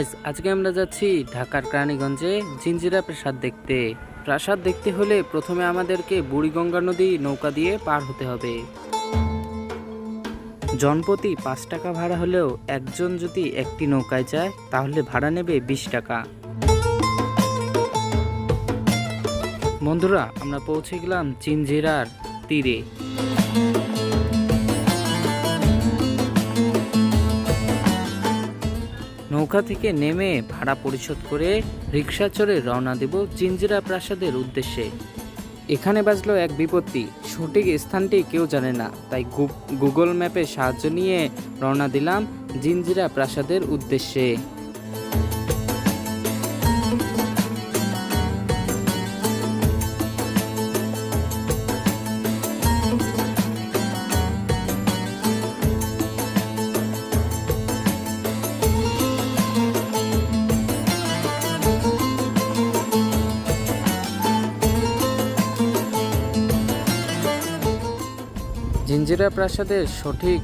Guys আজকে আমরা যাচ্ছি ঢাকার কেরানীগঞ্জে জিঞ্জিরা প্রাসাদ দেখতে। প্রাসাদ দেখতে হলে প্রথমে আমাদেরকে বুড়িগঙ্গা নদী নৌকা দিয়ে পার হতে হবে। জনপ্রতি পাঁচ টাকা ভাড়া হলেও একজন যদি একটি নৌকায় যায়, তাহলে ভাড়া নেবে বিশ টাকা। বন্ধুরা, আমরা পৌঁছে গেলাম চিনজিরার তীরে। নৌকা থেকে নেমে ভাড়া পরিশোধ করে রিক্সা চড়ে রওনা দেব চিঞ্জিরা প্রাসাদের উদ্দেশ্যে। এখানে বাজলো এক বিপত্তি। সঠিক স্থানটি কেউ জানে না, তাই গুগল ম্যাপের সাহায্য নিয়ে রওনা দিলাম জিঞ্জিরা প্রাসাদের উদ্দেশ্যে। জিঞ্জিরা প্রাসাদের সঠিক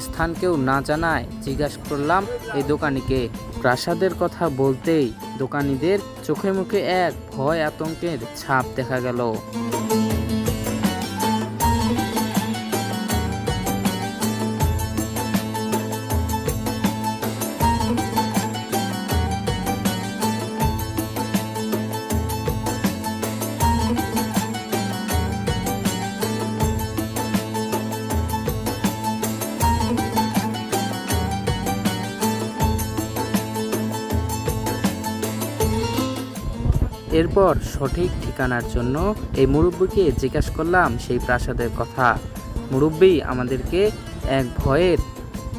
স্থান কেউ না জানায় জিজ্ঞাসা করলাম, এই দোকানিকে? প্রাসাদের কথা বলতেই দোকানিদের চোখে মুখে এক ভয় আতঙ্কের ছাপ দেখা গেল। এরপর সঠিক ঠিকানার জন্য এই মুরব্বীকে জিজ্ঞাসা করলাম সেই প্রাসাদের কথা। মুরব্বী আমাদেরকে এক ভয়ের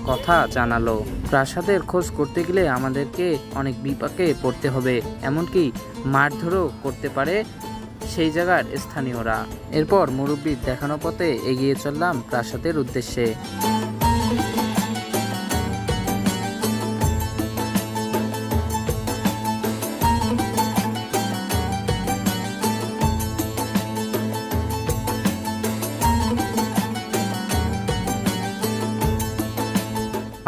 কথা জানালো। প্রাসাদের খোঁজ করতে গেলে আমাদেরকে অনেক বিপাকে পড়তে হবে, এমনকি মারধরও করতে পারে সেই জায়গার স্থানীয়রা। এরপর মুরব্বীর দেখানো পথে এগিয়ে চললাম প্রাসাদের উদ্দেশ্যে।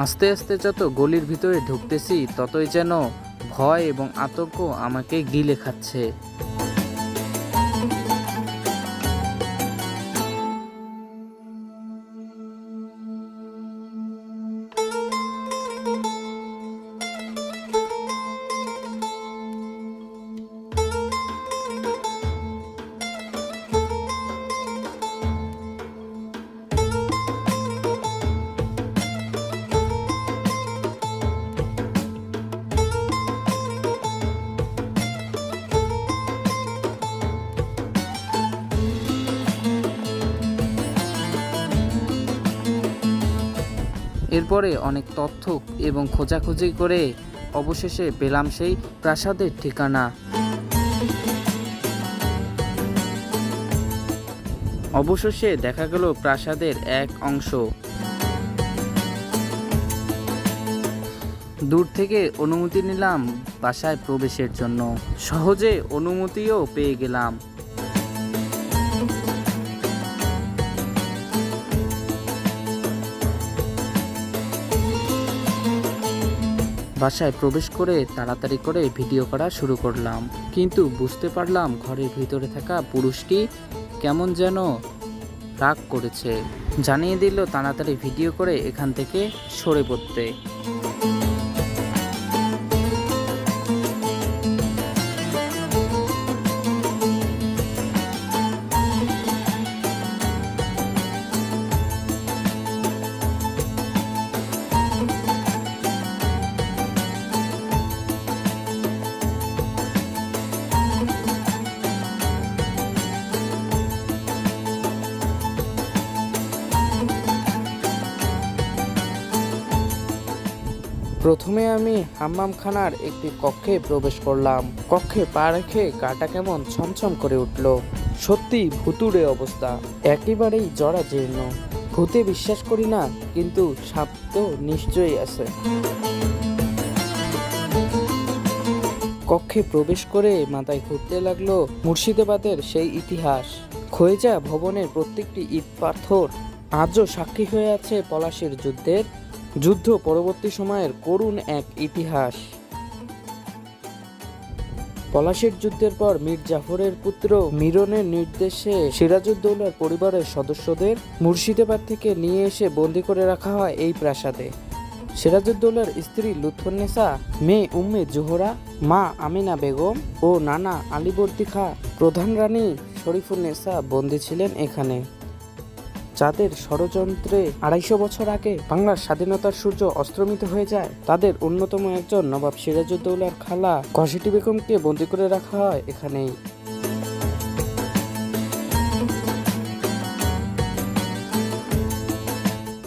আস্তে আস্তে যত গলির ভিতরে ঢুকতেছি ততই যেন ভয় এবং আতঙ্ক আমাকে গিলে খাচ্ছে। এরপরে অনেক তথ্য এবং খোঁজাখুঁজি করে অবশেষে পেলাম সেই প্রাসাদের ঠিকানা। অবশেষে দেখা গেল প্রাসাদের এক অংশ। দূর থেকে অনুমতি নিলাম বাসায় প্রবেশের জন্য। সহজে অনুমতিও পেয়ে গেলাম। বাসায় প্রবেশ করে তাড়াতাড়ি করে ভিডিও করা শুরু করলাম। কিন্তু বুঝতে পারলাম ঘরের ভিতরে থাকা পুরুষটি কেমন যেন রাগ করেছে। জানিয়ে দিল তাড়াতাড়ি ভিডিও করে এখান থেকে সরে পড়তে। প্রথমে আমি হাম্মামখানার একটি কক্ষে প্রবেশ করলাম। কক্ষে পা রেখে গাটা কেমন ছমছম করে উঠল। সত্যি ভুতুড়ে অবস্থা, একেবারেই জরা জীর্ণ ভূতে বিশ্বাস করি না, কিন্তু সাপ তো নিশ্চয়ই আছে। কক্ষে প্রবেশ করে মাথায় ঘুরতে লাগল মুর্শিদাবাদের সেই ইতিহাস। খোয়েজা ভবনের প্রত্যেকটি ইট পাথর আজও সাক্ষী হয়ে আছে পলাশির যুদ্ধের যুদ্ধ পরবর্তী সময়ের করুণ এক ইতিহাস। পলাশির যুদ্ধের পর মীর জাফরের পুত্র মিরনের নির্দেশে সিরাজউদ্দৌলার পরিবারের সদস্যদের মুর্শিদাবাদ থেকে নিয়ে এসে বন্দি করে রাখা হয় এই প্রাসাদে। সিরাজউদ্দৌলার স্ত্রী লুৎফুন্নেসা মেয়ে উম্মে জোহরা, মা আমিনা বেগম ও নানা আলীবর্দী খা প্রধান রানী শরীফুন্নেসা বন্দী ছিলেন এখানে। যাদের ষড়যন্ত্রে আড়াইশো বছর আগে বাংলার স্বাধীনতার সূর্য অস্ত্রমিত হয়ে যায়, তাদের অন্যতম একজন নবাব সিরাজউদ্দৌলার খালা কসিটি বেগমকে বন্দি করে রাখা হয় এখানেই।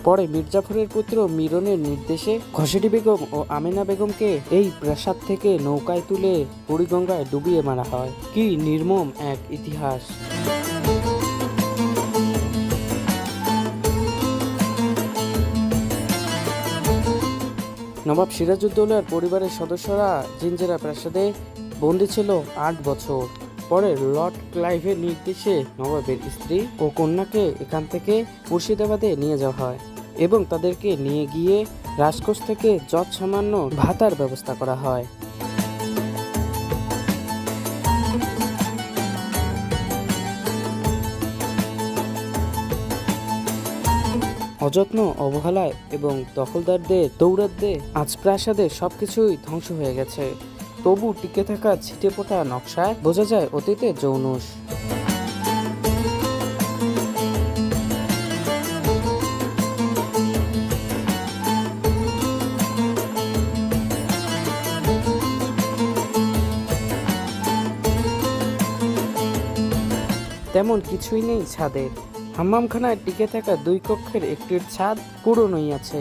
পরে মির্জাফরের পুত্র মিরনের নির্দেশে ঘসেটি বেগম ও আমেনা বেগমকে এই প্রাসাদ থেকে নৌকায় তুলে বুড়িগঙ্গায় ডুবিয়ে মারা হয়। কি নির্মম এক ইতিহাস। নবাব সিরাজউদ্দৌলার পরিবারের সদস্যরা জিঞ্জেরা প্রাসাদে বন্দী ছিল আট বছর। পরে লর্ড ক্লাইভের নির্দেশে নবাবের স্ত্রী ও কন্যাকে এখান থেকে মুর্শিদাবাদে নিয়ে যাওয়া হয় এবং তাদেরকে নিয়ে গিয়ে রাজকোষ থেকে যৎ সামান্য ভাতার ব্যবস্থা করা হয়। অযত্ন, অবহেলায় এবং দখলদারদের দৌরাদ্দে আজ প্রাসাদের সবকিছুই ধ্বংস হয়ে গেছে। তবু টিকে থাকা ছিটে পোটা নকশায় বোঝা যায় অতীতে যৌনুষ তেমন কিছুই নেই ছাদের। হাম্মামখানায় টিকে থাকা দুই কক্ষের একটির ছাদ পুরনোই আছে।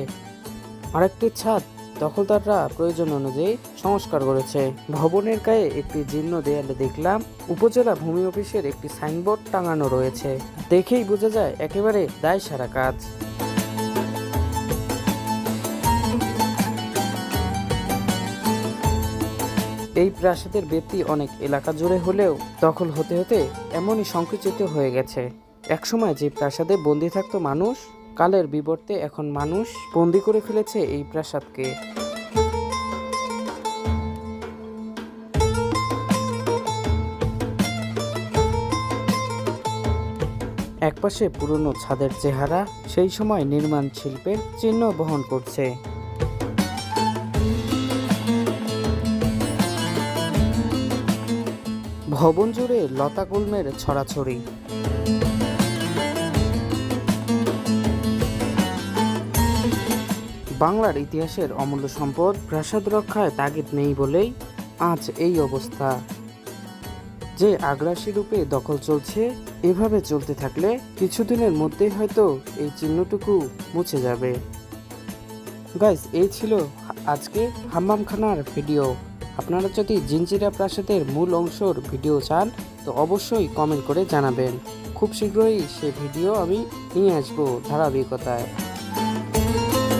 আরেকটির ছাদ দখলদাররা প্রয়োজন অনুযায়ী সংস্কার করেছে। ভবনের গায়ে একটি জীর্ণ দেয়ালে দেখলাম, উপজেলা ভূমি অফিসের একটি সাইনবোর্ড টাঙানো রয়েছে। দেখেই বোঝা যায়, একেবারে দায় সারা কাজ। এই প্রাসাদের ব্যক্তি অনেক এলাকা জুড়ে হলেও দখল হতে হতে এমনই সংকুচিত হয়ে গেছে। একসময় যে প্রাসাদে বন্দি থাকতো মানুষ, কালের বিবর্তে এখন মানুষ বন্দি করে ফেলেছে এই প্রাসাদকে। একপাশে পুরনো ছাদের চেহারা, সেই সময় নির্মাণ শিল্পের চিহ্ন বহন করছে। ভবন জুড়ে লতা গুল্মের ছড়াছড়ি। বাংলার ইতিহাসের অমূল্য সম্পদ প্রাসাদ রক্ষায় তাগিদ নেই বলেই আজ এই অবস্থা। যে আগ্রাসী রূপে দখল চলছে, এভাবে চলতে থাকলে কিছুদিনের মধ্যেই হয়তো এই চিহ্নটুকু মুছে যাবে। গাইজ এই ছিল আজকে হাম্মামখানার ভিডিও। আপনারা যদি জিঞ্জিরা প্রাসাদের মূল অংশর ভিডিও চান, তো অবশ্যই কমেন্ট করে জানাবেন। খুব শীঘ্রই সে ভিডিও আমি নিয়ে আসব ধারাবাহিকতায়।